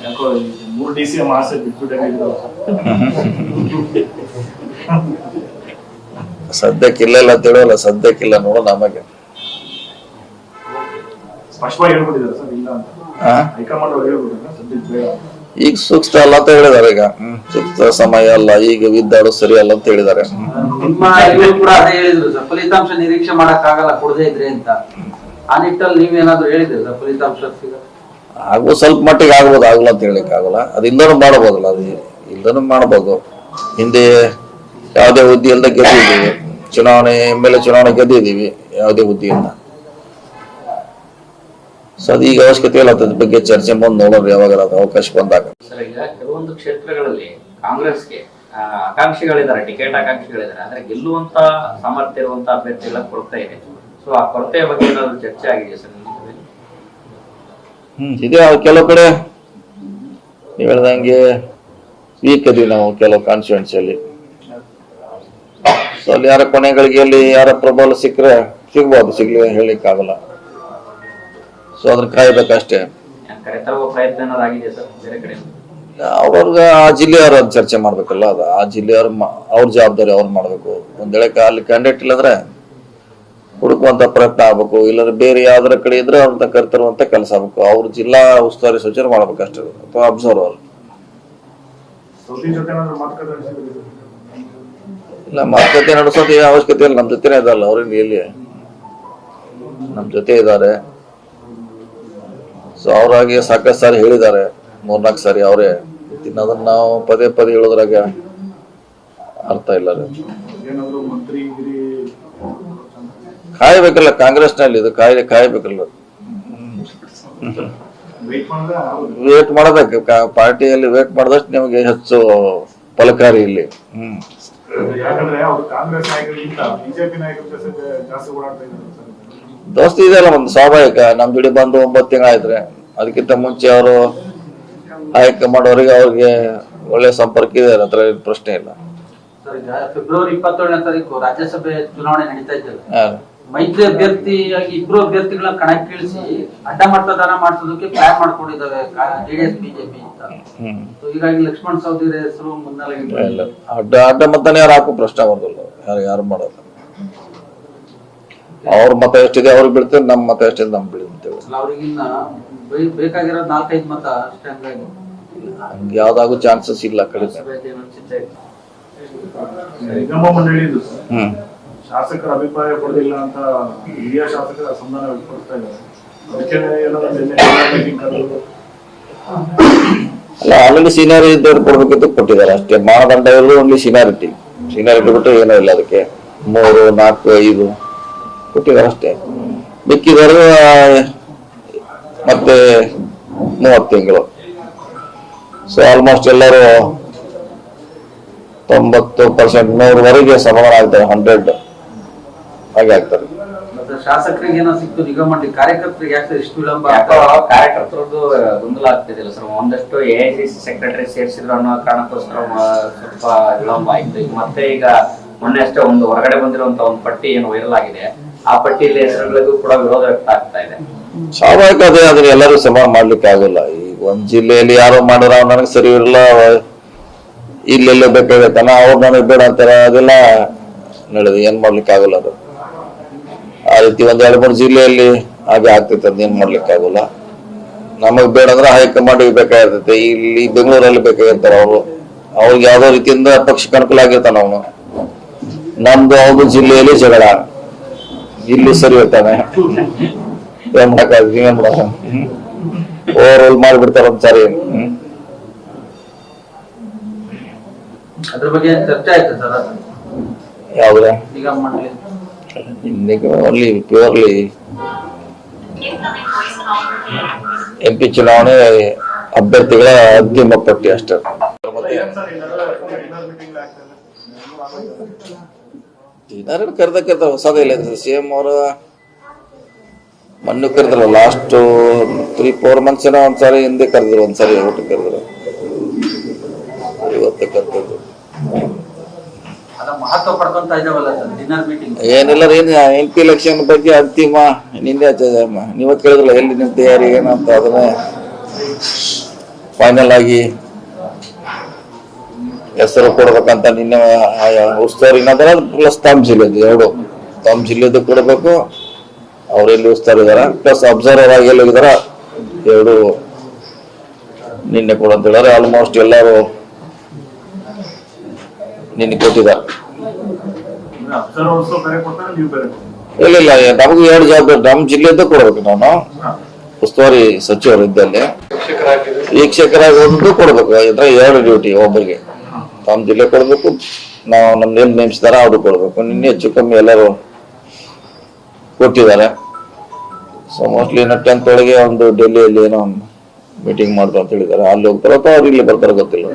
ಯಾಕೋ ಈ ಮೂರು ಡಿ ಸಿ ಎಂ ಆಸೆ ಬಿಟ್ಬಿಟ್ಟು ಸದ್ಯಕ್ಕಿಲ್ಲ ಇಲ್ಲ ಹೇಳಲ್ಲ ಸದ್ಯಕ್ಕಿಲ್ಲ ನೋಡೋ ನಮಗೆ. ಅಂತ. ಈಗ ಸೂಕ್ತ ಅಲ್ಲ ಅಂತ ಹೇಳಿದಾರೆ ಈಗ. ಸೂಕ್ತ ಸಮಯ ಅಲ್ಲ ಈಗ ವಿದ್ದಾಡು ಸರಿ ಅಲ್ಲ ಅಂತ ಹೇಳಿದಾರೆ ನಿಮ್ಮ ಇವರು ಕೂಡ ಹೇಳಿದ್ರು ಸರ್ ಫಲಿತಾಂಶ ನಿರೀಕ್ಷೆ ಮಾಡಕ್ ಆಗಲ್ಲ ಕೊಡದೇ ಇದ್ರೆ ಅಂತ. ಆ ನಿಟ್ಟಲ್ಲಿ ನೀವೇನಾದ್ರು ಹೇಳಿದ್ರೆ ಸರ್ ಫಲಿತಾಂಶ ಸಿಗ- ಆಗ್ಬೋದು ಸ್ವಲ್ಪ ಮಟ್ಟಿಗೆ ಆಗ್ಬೋದು ಆಗಲ್ಲ ಅಂತ ಹೇಳಿಕ್ ಆಗಲ್ಲ. ಅದು ಇಲ್ಲರೂ ಮಾಡಬಹುದಲ್ಲ, ಅದು ಇಲ್ಲರೂ ಮಾಡಬಹುದು. ಹಿಂದೆ ಯಾವುದೇ ಹುದ್ದೆ ಇಲ್ಲದ ಗೆದ್ದಿದ್ದೀವಿ. ಚುನಾವಣೆ, ಎಂ ಎಲ್ ಎ ಚುನಾವಣೆ ಗೆದ್ದಿದ್ದೀವಿ, ಯಾವುದೇ ಹುದ್ದೆಯಿಂದ ಸೊ ಅದು ಈಗ ಅವಶ್ಯಕತೆ ಇಲ್ಲ, ಅದ್ರ ಬಗ್ಗೆ ಚರ್ಚೆ ಮುಂದೆ ನೋಡೋರು ಯಾವಾಗ ಅವಕಾಶ ಬಂದಾಗ. ಕೆಲವೊಂದು ಕ್ಷೇತ್ರಗಳಲ್ಲಿ ಕಾಂಗ್ರೆಸ್ಗೆ ಆಕಾಂಕ್ಷಿಗಳಿದ್ದಾರೆ, ಟಿಕೆಟ್ ಆಕಾಂಕ್ಷಿಗಳಿದ್ದಾರೆ, ಆದ್ರೆ ಗೆಲ್ಲುವಂತ ಸಾಮರ್ಥ್ಯ ಇರುವಂತ ಅಭ್ಯರ್ಥಿಗಳ ಕೊರತೆ ಇದೆ. ಸೊ ಆ ಕೊರತೆಯ ಬಗ್ಗೆ ಏನಾದ್ರು ಚರ್ಚೆ ಆಗಿದೆ ಸರ್ ಇದೆ ಅವ್ ಕೆಲವು ಕಡೆ ನೀವು ಹೇಳ್ದಂಗೆ ವೀಕ್ ಇದೀವಿ ನಾವು ಕೆಲವು ಕಾನ್ಸ್ಟಿಟ್ಯೂನ್ಸಿಯಲ್ಲಿ ಸೊ ಅಲ್ಲಿ ಯಾರ ಕೊನೆಗಳಿಗೆ ಅಲ್ಲಿ ಯಾರ ಪ್ರಬಲ ಸಿಕ್ಕರೆ ಸಿಗ್ಬೋದು ಸಿಗ್ಲಿ ಹೇಳಿಕ್ಕಾಗಲ್ಲ ಸೊ ಅದನ್ನ ಕಾಯ್ಬೇಕಷ್ಟೇ. ಅವ್ರವ್ರಿಗೆ ಆ ಜಿಲ್ಲೆಯವ್ರು ಅದ್ ಚರ್ಚೆ ಮಾಡ್ಬೇಕಲ್ಲ ಅದು ಆ ಜಿಲ್ಲೆಯವ್ರ ಅವ್ರ ಜವಾಬ್ದಾರಿ ಅವ್ರು ಮಾಡ್ಬೇಕು. ಒಂದ್ ವೇಳೆ ಅಲ್ಲಿ ಕ್ಯಾಂಡಿಡೇಟ್ ಇಲ್ಲಂದ್ರೆ ಹುಡುಕುವಂತ ಪ್ರಯತ್ನ ಆಗ್ಬೇಕು. ಇಲ್ಲಾಂದ್ರೆ ಬೇರೆ ಯಾವ್ದಾರ ಕಡೆ ಇದ್ರೆ ಅವ್ರನ್ನ ಕರೆತರುವಂತ ಕೆಲಸ ಆಗ್ಬೇಕು. ಅವ್ರ ಜಿಲ್ಲಾ ಉಸ್ತುವಾರಿ ಸೂಚನೆ ಮಾಡ್ಬೇಕಷ್ಟೇ ಅಥವಾ ಅಬ್ಸರ್ವರ್ ಇಲ್ಲ ಮಾತುಕತೆ ನಡೆಸೋದು ಏನು ಅವಶ್ಯಕತೆ ಇಲ್ಲ. ನಮ್ಮ ಜೊತೆನೇ ಇದಲ್ಲ ಅವ್ರಿಂದ ಎಲ್ಲಿ ನಮ್ಮ ಜೊತೆ ಇದ್ದಾರೆ. ಸೊ ಅವ್ರಾಗೆ ಸಾಕಷ್ಟು ಸಾರಿ ಹೇಳಿದ್ದಾರೆ. ಮೂರ್ನಾಲ್ಕು ಸಾರಿ ಅವರೇ. ತಿನ್ನೋದನ್ನ ಅದನ್ನ ನಾವು ಪದೇ ಪದೇ ಹೇಳೋದ್ರಾಗ ಅರ್ಥ ಇಲ್ಲ ರೀ ಕಾಯ್ಬೇಕಲ್ಲ ಕಾಂಗ್ರೆಸ್ನಲ್ಲಿ ಇದು ಕಾಯ್ದೆ ಕಾಯ್ಬೇಕಲ್ಲ. ವೇಟ್ ಮಾಡಿದ್ರೆ ಆಗೋದು. ವೇಟ್ ಮಾಡೋದಕ್ಕೆ ಪಾರ್ಟಿಯಲ್ಲಿ ವೇಟ್ ಮಾಡಿದಷ್ಟು ನಿಮಗೆ ಹೆಚ್ಚು ಫಲಕಾರಿ ಇಲ್ಲಿ. ಹ್ಮ್. ಯಾಕಂದ್ರೆ ಅವ್ರು ಕಾಂಗ್ರೆಸ್ ನಾಯಕರಿಗಿಂತ ಬಿಜೆಪಿ ನಾಯಕರ ಜೊತೆ ಓಡಾಡ್ತಾ ಇದ್ದಾರೆ ಸರ್. ದೋಸ್ತಿ ಇದೆಯಲ್ಲ ಒಂದು ಸ್ವಾಭಾವಿಕ. ನಮ್ ಜೋಡಿ ಬಂದು ಒಂಬತ್ತು ತಿಂಗಳಾಯ್ತ್ರೆ ಅದಕ್ಕಿಂತ ಮುಂಚೆ ಅವರು ಆಯ್ಕೆ ಮಾಡೋರಿಗೆ ಅವ್ರಿಗೆ ಒಳ್ಳೆ ಸಂಪರ್ಕ ಇದೆ ಅದ್ರ ಏನ್ ಪ್ರಶ್ನೆ ಇಲ್ಲ. ಫೆಬ್ರವರಿ ಇಪ್ಪತ್ತೇಳನೇ ತಾರೀಕು ರಾಜ್ಯಸಭೆ ಚುನಾವಣೆ ನಡೀತಾ ಇದ್ದಲ್ಲ ಹಾ. ಮೈತ್ರಿ ಅಭ್ಯರ್ಥಿಯಾಗಿ ಇಬ್ರು ಅಭ್ಯರ್ಥಿಗಳ ಕಣಕ್ಕಿಳಿಸಿ ಅಡ್ಡ ಮತದಾನ ಮಾಡಿಸೋದಕ್ಕೆ ಪ್ಲಾನ್ ಮಾಡ್ಕೊಂಡಿದ್ದಾವೆ ಜೆಡಿಎಸ್ ಬಿಜೆಪಿ ಅಂತ. ಹೀಗಾಗಿ ಲಕ್ಷ್ಮಣ್ ಸೌದಿರ ಹೆಸರು ಮುನ್ನೆಲೆ ಅಡ್ಡ ಅಡ್ಡ ಮತನೇ ಯಾರು ಹಾಕೋ ಪ್ರಶ್ನೆ ಬರೋದಿಲ್ಲ. ಯಾರು ಯಾರು ಮಾಡೋದು? ಅವ್ರ ಮತ ಎಷ್ಟಿದೆ ಅವ್ರಿಗೆ ಬಿಡ್ತೇವೆ ನಮ್ಮ ಮತ ಎಷ್ಟಿದೆ ನಮ್ ಬಿಡ್ತೇವೆ ಅವ್ರಿಗಿನ್ನ ಬೇಕಾಗಿರೋ ನಾಲ್ಕೈದು ಮತ ಅಷ್ಟೇ ಹಂಗಾಗಿ. ಹಂಗೆ ಯಾವ್ದಾಗೋ ಚಾನ್ಸಸ್ ಇಲ್ಲ ಕಡಿಮೆ. ಹ್ಮ್. ಶಾಸಕರ ಅಭಿಪ್ರಾಯ ಕೊಡಲಿಲ್ಲ ಅಂತ ಹಿರಿಯ ಶಾಸಕರ ಅಸಮಾಧಾನ ವ್ಯಕ್ತಪಡಿಸ್ತಾ ಇದ್ದಾರೆ. ಅಲ್ಲ ಆಲ್ರೆಡಿ ಸೀನಿಯರ್ ಇದ್ದವ್ರು ಕೊಡ್ಬೇಕಿತ್ತು, ಕೊಟ್ಟಿದ್ದಾರೆ ಅಷ್ಟೇ. ಮಾನದಂಡ ಇರೋದು ಓನ್ಲಿ ಸೀನಿಯಾರಿಟಿ ಸೀನಿಯಾರಿಟಿ ಬಿಟ್ಟು ಏನೂ ಇಲ್ಲ ಅದಕ್ಕೆ. ಮೂರು, ನಾಲ್ಕು, ಐದು ಕೊಟ್ಟಿದ್ದಾರೆ ಅಷ್ಟೇ. ಮಿಕ್ಕಿದವರು ಮತ್ತೆ ಮೂವತ್ತು ತಿಂಗಳು. ಸೊ ಆಲ್ಮೋಸ್ಟ್ ಎಲ್ಲರೂ ತೊಂಬತ್ತು ಪರ್ಸೆಂಟ್ ನೂರವರೆಗೆ ಸಮಾನ ಆಗ್ತಾರೆ ಹಂಡ್ರೆಡ್ ಹಾಗೆ ಆಗ್ತಾರೆ ಮತ್ತೆ ಶಾಸಕರಿಗೆ ಏನೋ ಸಿಕ್ತು ನಿಗಮ ಕಾರ್ಯಕರ್ತರಿಗೆ ಯಾಕೆ ಇಷ್ಟು ವಿಳಂಬ ಯಾಕೋ ಕಾರ್ಯಕರ್ತರದ್ದು ಗೊಂದಲ ಆಗ್ತಿದಿಲ್ಲ ಸರ್ ಒಂದಷ್ಟು ಎ ಐ ಸಿ ಸೆಕ್ರೆಟರಿ ಸೇರಿಸಿದ್ರು ಅನ್ನೋ ಕಾರಣಕ್ಕೋಸ್ಕರ ಸ್ವಲ್ಪ ವಿಳಂಬ ಆಯ್ತು. ಈಗ ಮತ್ತೆ ಈಗ ಮೊನ್ನೆ ಅಷ್ಟೇ ಒಂದು ಹೊರಗಡೆ ಬಂದಿರುವಂತ ಒಂದು ಪಟ್ಟಿ ಏನು ವೈರಲ್ ಆಗಿದೆ. ಆ ಪಟ್ಟಿಯಲ್ಲಿ ಹೆಸರುಗಳಿಗೂ ಕೂಡ ವಿರೋಧ ವ್ಯಕ್ತ ಆಗ್ತಾ ಇದೆ. ಸ್ವಾಭಾವಿಕ ಅದೇ ಅದನ್ನ ಎಲ್ಲರೂ ಸಮ ಮಾಡ್ಲಿಕ್ಕೆ ಆಗಲ್ಲ. ಈಗ ಒಂದ್ ಜಿಲ್ಲೆಯಲ್ಲಿ ಯಾರೋ ಮಾಡಿರ ನನಗೆ ಸರಿ ಇರಲ್ಲ ಇಲ್ಲೆಲ್ಲ ಬೇಕಾಗತ್ತಲ್ಲ ಅವ್ರು ನನಗೆ ಬೇಡ ಅಂತಾರೆ ಅದೆಲ್ಲ ನಡೆದು ಏನ್ ಮಾಡ್ಲಿಕ್ಕೆ ಆಗಲ್ಲ ಅದು. ಆ ರೀತಿ ಒಂದ್ ಎರಡು ಮೂರು ಜಿಲ್ಲೆಯಲ್ಲಿ ಹಾಗೆ ಆಗ್ತೈತೆ ಅದ್ ಏನ್ ಮಾಡ್ಲಿಕ್ಕೆ ಆಗೋಲ್ಲ ನಮಗ್ ಬೇಡ ಅಂದ್ರೆ ಹೈಕಮಾಂಡ್ ಬೇಕಾಗಿರ್ತೈತೆ. ಇಲ್ಲಿ ಬೆಂಗಳೂರಲ್ಲಿ ಬೇಕಾಗಿರ್ತಾರ ಅವರು. ಅವ್ರಿಗೆ ಯಾವ್ದೋ ರೀತಿಯಿಂದ ಪಕ್ಷಕ್ಕೆ ಅನುಕೂಲ ಆಗಿರ್ತಾನ ಅವನು. ನಮ್ದು ಅವ್ದು ಜಿಲ್ಲೆಯಲ್ಲಿ ಜಗಳ. ಇಲ್ಲಿ ಸರಿ ಹೋಗ್ತಾನೆ ಏನ್ ಮಾಡಕ್ ಏನ್ ಮಾಡ ಓವರ್ ಆಲ್ ಮಾಡ್ಬಿಡ್ತಾರ ಸರಿ ಅದ್ರ ಬಗ್ಗೆ ಚರ್ಚೆ ಆಯ್ತು ಸರ್? ಯಾವ್ದ್ರೆ ನಿಗಮ ನಿಗಮ ಮಂಡಳಿ ಈಗ ಓನ್ಲಿ ಪ್ಯೂರ್ಲಿ ಎಂ ಪಿ ಚುನಾವಣೆ ಅಭ್ಯರ್ಥಿಗಳ ಅಂತಿಮ ಪಟ್ಟಿ ಅಷ್ಟೇ. ಏನಾರು ಕರೆದ ಕರೆದ ಹೊಸದೇ ಇಲ್ಲ ಸಿ ಎಂ ಅವರು ಮೊನ್ನೆ ಕರೆದ್ರು ಲಾಸ್ಟ್ ತ್ರೀ ಫೋರ್ ಮಂತ್ಸ್ ಏನೋ ಒಂದ್ಸಾರಿ ಹಿಂದೆ ಕರೆದ್ರು ಒಂದ್ಸಾರಿ ಊಟ ಕರೆದ್ರು ಇವತ್ತು ಕರೆದ್ರು ಅದ ಮಹತ್ವ ಪಡ್ಕೊಂತ ಇದಾವಲ್ಲ ಸರ್ ಡಿನ್ನರ್ ಮೀಟಿಂಗ್ ಏನಿಲ್ಲ ಏನ್ ಎಂ ಪಿ ಎಲೆಕ್ಷನ್ ಬಗ್ಗೆ ಅಂತಿಮ ನಿನ್ನೆ ನೀವ ಕೇಳಿದ್ರಲ್ಲ, ಎಲ್ಲಿ ನಿಮ್ ತಯಾರಿ ಏನಂತ ಅದನ್ನ ಫೈನಲ್ ಆಗಿ ಹೆಸರು ಕೊಡ್ಬೇಕಂತ ನಿನ್ನೆ ಉಸ್ತುವಾರಿ ಏನಾದ್ರೆ ಪ್ಲಸ್ ತಮ್ಮ ಜಿಲ್ಲೆದು, ಎರಡು. ತಮ್ಮ ಜಿಲ್ಲೆದು ಕೊಡಬೇಕು, ಅವ್ರು ಎಲ್ಲಿ ಉಸ್ತಾರ ಇದಾರ ಪ್ಲಸ್ ಅಬ್ಸರ್ವರ್ ಆಗಿ ಎಲ್ಲಿ ಇದಾರ, ಎರಡು ನಿನ್ನೆ ಕೊಡು ಅಂತ ಹೇಳಿದ್ರೆ ಆಲ್ಮೋಸ್ಟ್ ಎಲ್ಲರೂ ನಿನ್ನೆ ಕೊಟ್ಟಿದ್ದಾರೆ ಇಲ್ಲ ಇಲ್ಲ ನಮಗೂ ಎರಡು ಜವಾಬ್ದಾರಿ ನಮ್ಮ ಜಿಲ್ಲೆದ್ದು ಕೊಡ್ಬೇಕು ನಾನು. ಉಸ್ತುವಾರಿ ಸಚಿವರು ಇದ್ದಲ್ಲಿ. ವೀಕ್ಷಕರಾಗಿ ಒಂದು ಕೊಡ್ಬೇಕು, ಅಂದ್ರೆ ಎರಡು ಡ್ಯೂಟಿ ಒಬ್ಬರಿಗೆ. ನಮ್ಮ ಜಿಲ್ಲೆ ಕೊಡ್ಬೇಕು, ನಾವು ಎಲ್ಲಿ ನೇಮಿಸಿದಾರ ಅವ್ರು ಕೊಡ್ಬೇಕು. ನಿನ್ನೆ ಹೆಚ್ಚು ಕಮ್ಮಿ ಎಲ್ಲರೂ ಕೊಟ್ಟಿದ್ದಾರೆ. ಸೊ ಮೋಸ್ಟ್ಲಿ ಇನ್ನು ಟೆಂತ್ ಒಳಗೆ ಒಂದು ಡೆಲ್ಲಿಯಲ್ಲಿ ಏನೋ ಮೀಟಿಂಗ್ ಮಾಡ್ತಾರೆ ಅಂತ ಹೇಳಿದ್ದಾರೆ. ಅಲ್ಲಿ ಹೋಗ್ತಾರೋ ಅಥವಾ ಅವ್ರು ಇಲ್ಲಿ ಬರ್ತಾರೋ ಗೊತ್ತಿಲ್ಲ.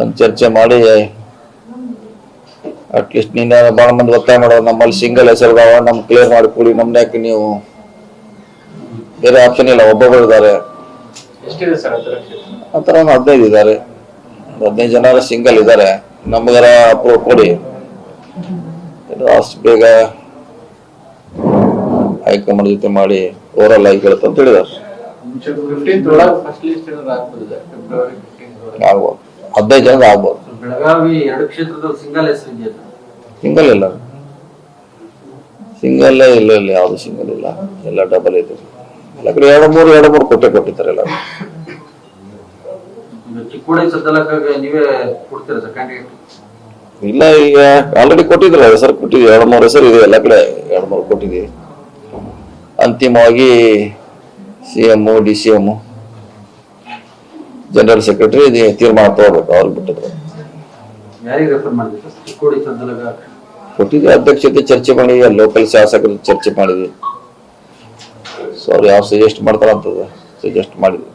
ಒಂದು ಚರ್ಚೆ ಮಾಡಿ ಅಟ್ಲೀಸ್ಟ್ ನಿನ್ನೆ ಭಾಳ ಮಂದಿ ಒತ್ತಾಯ ಮಾಡೋ ನಮ್ಮಲ್ಲಿ ಸಿಂಗಲ್ ಹೆಸರುದಾವ ನಮ್ ಕ್ಲಿಯರ್ ಮಾಡ್ಕೊಳ್ಳಿ ನಮ್ದು ಯಾಕೆ ನೀವು ಬೇರೆ ಆಪ್ಷನ್ ಇಲ್ಲ ಒಬ್ಬೊಬ್ಬರು ಇದ್ದಾರೆ. ಆ ಥರ ಒಂದು ಹದಿನೈದು ಇದ್ದಾರೆ. ಹದಿನೈದು ಜನ ಸಿಂಗಲ್ ಇದ್ದಾರೆ. ನಮಗರ ಅಪ್ರೂವ್ ಕೊಡಿ. ಅಷ್ಟು ಬೇಗ ಹೈಕಮಾಂಡ್ ಜೊತೆ ಮಾಡಿ ಓವರಲ್ ಆಗಿ ಕೇಳುತ್ತೆ ಅಂತ ಹೇಳಿದ್ದಾರೆ ಆಗ್ಬೋದು. ಹದಿನೈದು ಜನ ಆಗ್ಬೋದು. ಬೆಳಗಾವಿ ಎರಡು ಕ್ಷೇತ್ರದಲ್ಲಿ ಸಿಂಗಲ್ ಹೆಸರು ಇದೆಯಾ ಸಿಂಗಲ್ ಇಲ್ಲ. ಸಿಂಗಲ್ ಇಲ್ಲ ಇಲ್ಲ ಯಾವುದು ಸಿಂಗಲ್ ಇಲ್ಲ. ಎಲ್ಲ ಡಬಲ್ ಇದೆ. ಎಲ್ಲ ಕಡೆ ಎರಡು ಮೂರು ಎರಡು ಮೂರು ಕೊಟ್ಟೆ ಕೊಟ್ಟಿದ್ದಾರೆ ಎಲ್ಲ ಈಗ ಚಿಕ್ಕೋಡಿ ಸದ್ದಲಕ್ಕಾಗಿ ನೀವೇ ಕೊಡ್ತೀರಾ ಸರ್ ಕ್ಯಾಂಡಿಡೇಟ್ ಇಲ್ಲ ಈಗ ಆಲ್ರೆಡಿ ಕೊಟ್ಟಿದ್ರು ಹೆಸರು ಕೊಟ್ಟಿದ್ವಿ. ಎರಡು ಮೂರು ಹೆಸರು ಇದೆ. ಎಲ್ಲ ಕಡೆ ಎರಡು ಮೂರು ಕೊಟ್ಟಿದ್ವಿ. ಅಂತಿಮವಾಗಿ C M D C M general secretary ಇದು ತೀರ್ಮಾನ ತಗೋಬೇಕು ಅವ್ರಿಗೆ ಬಿಟ್ಟಿದ್ರು. ಕೊಟ್ಟಿದ್ವಿ ಅಧ್ಯಕ್ಷತೆ ಚರ್ಚೆ ಮಾಡಿದ್ವಿ ಲೋಕಲ್ ಶಾಸಕರು ಚರ್ಚೆ ಮಾಡಿದ್ವಿ. ಸೊ ಅವ್ರು ಯಾವ ಸಜೆಸ್ಟ್ ಮಾಡ್ತಾರಂತದ ಸಜೆಸ್ಟ್ ಮಾಡಿದ್ವಿ.